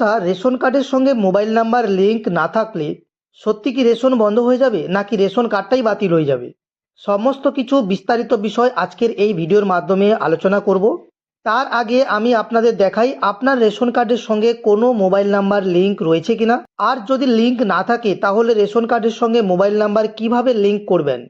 আচ্ছা রেশন কার্ডের সঙ্গে মোবাইল নাম্বার লিঙ্ক না থাকলে সত্যি কি রেশন বন্ধ হয়ে যাবে নাকি রেশন কার্ডটাই বাতিল হয়ে যাবে? সমস্ত কিছু বিস্তারিত বিষয় আজকের এই ভিডিওর মাধ্যমে আলোচনা করব। তার আগে আমি আপনাদের দেখাই আপনার রেশন কার্ডের সঙ্গে কোনো মোবাইল নাম্বার লিঙ্ক রয়েছে কিনা? আর যদি লিঙ্ক না থাকে, তাহলে রেশন কার্ডের সঙ্গে মোবাইল নাম্বার কীভাবে লিঙ্ক করবেন?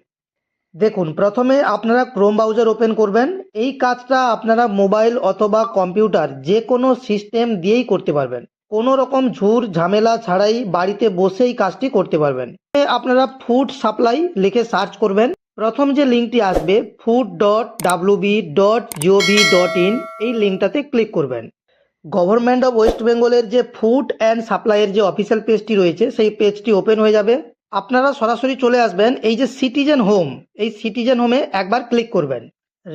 দেখুন, প্রথমে আপনারা ক্রোম ব্রাউজার ওপেন করবেন। এই কাজটা আপনারা মোবাইল অথবা কম্পিউটার যে কোনো সিস্টেম দিয়েই করতে পারবেন। কোনো রকম ঝুর ঝামেলা ছাড়াই বাড়িতে বসেই কাজটি করতে পারবেন। আপনারা ফুড সাপ্লাই লিখে সার্চ করবেন। প্রথম যে লিঙ্কটি আসবে food dot WB dot GOV dot in এই লিঙ্কটাতে ক্লিক করবেন। গভর্নমেন্ট অফ ওয়েস্ট বেঙ্গলের যে ফুড অ্যান্ড সাপ্লাইয়ের যে অফিসিয়াল পেজটি রয়েছে, সেই পেজটি ওপেন হয়ে যাবে। আপনারা সরাসরি চলে আসবেন, এই যে সিটিজেন হোম এই সিটিজেন হোমে একবার ক্লিক করবেন।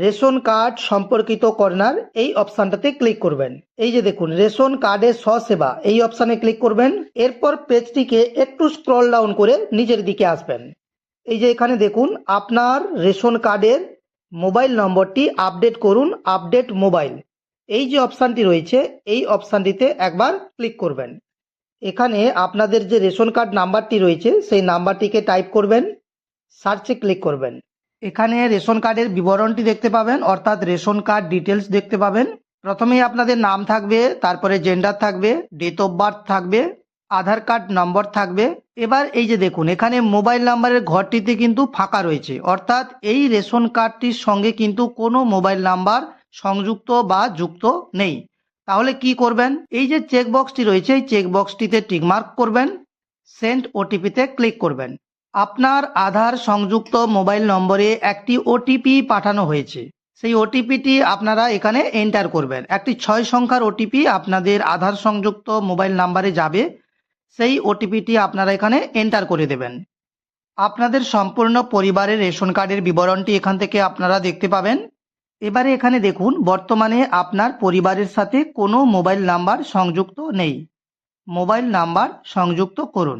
রেশন কার্ড সম্পর্কিত কর্নার এই অপশানটাতে ক্লিক করবেন। এই যে দেখুন, রেশন কার্ডের স্বসেবা, এই অপশানে ক্লিক করবেন। এরপর পেজটিকে একটু স্ক্রল ডাউন করে নিজের দিকে আসবেন। এই যে এখানে দেখুন, আপনার রেশন কার্ডের মোবাইল নম্বরটি আপডেট করুন, আপডেট মোবাইল। এই যে অপশানটি রয়েছে, এই অপশানটিতে একবার ক্লিক করবেন। এখানে আপনাদের যে রেশন কার্ড নাম্বারটি রয়েছে, সেই নাম্বারটিকে টাইপ করবেন, সার্চে ক্লিক করবেন। এখানে রেশন কার্ডের বিবরণটি দেখতে পাবেন, অর্থাৎ রেশন কার্ড ডিটেলস দেখতে পাবেন। প্রথমেই আপনাদের নাম থাকবে, তারপরে জেন্ডার থাকবে ডেট অফ বার্থ থাকবে, আধার কার্ড নম্বর থাকবে। এবার এই যে দেখুন, এখানে মোবাইল নাম্বারের ঘরটিতে কিন্তু ফাঁকা রয়েছে, অর্থাৎ এই রেশন কার্ডটির সঙ্গে কিন্তু কোনো মোবাইল নাম্বার সংযুক্ত বা যুক্ত নেই। তাহলে কি করবেন? এই যে চেক বক্সটি রয়েছে, এই চেক বক্সটিতে টিকমার্ক করবেন সেন্ড ওটিপিতে ক্লিক করবেন। আপনার আধার সংযুক্ত মোবাইল নম্বরে একটি ওটিপি পাঠানো হয়েছে। সেই ওটিপিটি আপনারা এখানে এন্টার করবেন। একটি ছয় সংখ্যার ওটিপি আপনাদের আধার সংযুক্ত মোবাইল নাম্বারে যাবে। সেই ওটিপিটি আপনারা এখানে এন্টার করে দেবেন। আপনাদের সম্পূর্ণ পরিবারের রেশন কার্ডের বিবরণটি এখান থেকে আপনারা দেখতে পাবেন। এবারে এখানে দেখুন, বর্তমানে আপনার পরিবারের সাথে কোনো মোবাইল নাম্বার সংযুক্ত নেই। মোবাইল নাম্বার সংযুক্ত করুন।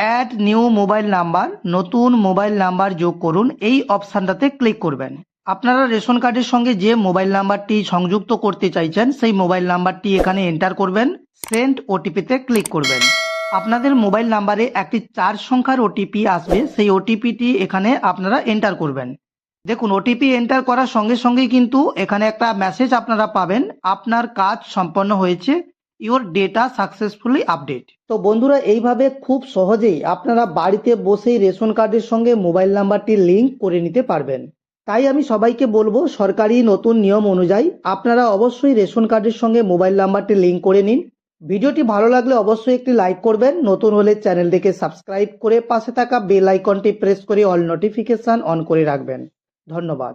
অ্যাড নিউ মোবাইল নাম্বার নতুন মোবাইল নাম্বার যোগ করুন। এই অপশানটাতে ক্লিক করবেন। আপনারা রেশন কার্ডের সঙ্গে যে মোবাইল নাম্বারটি সংযুক্ত করতে চাইছেন, সেই মোবাইল নাম্বারটি এখানে এন্টার করবেন। সেন্ট ওটিপিতে ক্লিক করবেন। আপনাদের মোবাইল নাম্বারে একটি চার সংখ্যার ওটিপি আসবে। সেই ওটিপিটি এখানে আপনারা এন্টার করবেন। দেখুন ওটিপি এন্টার করার সঙ্গে সঙ্গেই কিন্তু এখানে একটা মেসেজ আপনারা পাবেন। আপনার কাজ সম্পন্ন হয়েছে। ইওর ডেটা সাকসেসফুলি আপডেট তো বন্ধুরা, এইভাবে খুব সহজেই আপনারা বাড়িতে বসেই রেশন কার্ডের সঙ্গে মোবাইল নাম্বারটি লিংক করে নিতে পারবেন। তাই আমি সবাইকে বলব, সরকারি নতুন নিয়ম অনুযায়ী আপনারা অবশ্যই রেশন কার্ডের সঙ্গে মোবাইল নাম্বারটি লিংক করে নিন। ভিডিওটি ভালো লাগলে অবশ্যই একটি লাইক করবেন। নতুন হলে চ্যানেলটিকে সাবস্ক্রাইব করে পাশে থাকা বেল আইকনটি প্রেস করে অল নোটিফিকেশন অন করে রাখবেন। ধন্যবাদ।